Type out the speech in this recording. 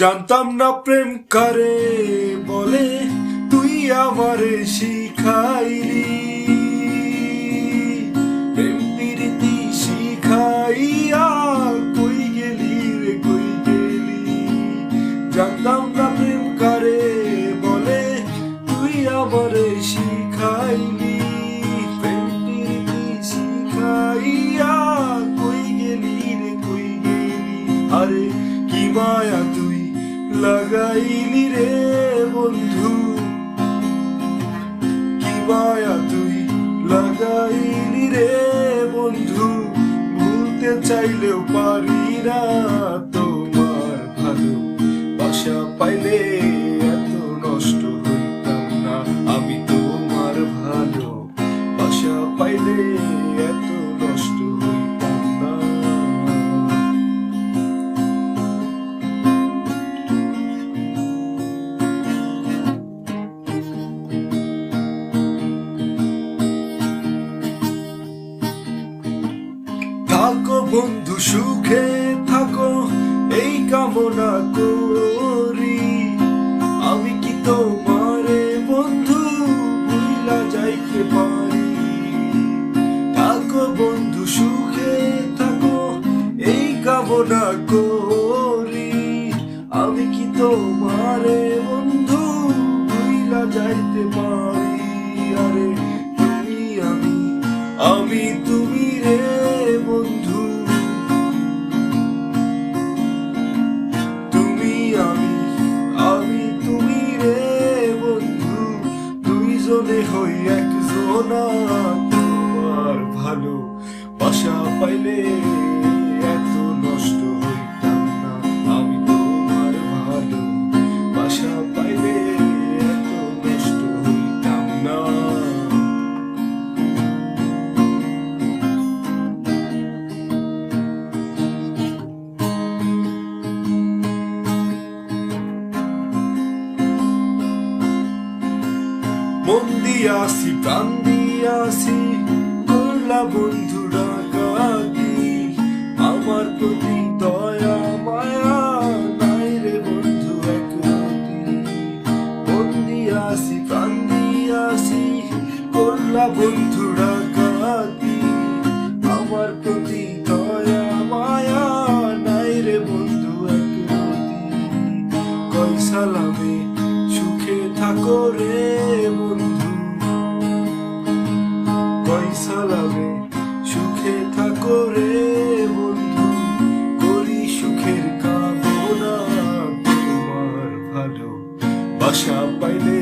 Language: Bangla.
জানতাম না প্রেম করে বলে, তুই আমারে শিখাইলি। প্রেম প্রীতি শিখাইয়া কই গেলি রে, কই গেলি? জানতাম না প্রেম করে বলে, তুই আমারে শিখাইলি। প্রেম প্রীতি শিখাইয়া কই গেলি রে, কই গেলি? আরে কি মায়া তুই। লাগাইলি রে বন্ধু। কি মায়া তুই লাগাইনি রে বন্ধু। ভুলতে চাইলেও পারি না তোমার ভালো বাসা পাইলে থাকো বন্ধু, সুখে থাকো, এই কামনা করি। আমি কি তোমারে বন্ধু ভুলা যাইতে পারি? থাকো বন্ধু, সুখে থাকো, এই কামনা করি। আমি কি তোমারে বন্ধু ভুলা যাইতে পারি? আরে, তুমি আমি আমি তুমি রে। দুইজনে হই একজন তোমার ভালো বাসা পাইলে মন দিয়াছি, প্রাণ দিয়াছি, করলা বন্ধুরা কাকি আমার প্রতি দয়া, মায়া নাই রে বন্ধু এক মন দিয়াছি, প্রাণ দিয়াছি, করলা বন্ধুরা কাকি আমার প্রতি দয়া, মায়া নাই রে বন্ধু এক কই সালামে সুখে থাকো রে বন্ধু। পয়সা সালামে সুখে থাকো রে বন্ধু। করি সুখের কামনা তোমার ভালো বাসা পাইলে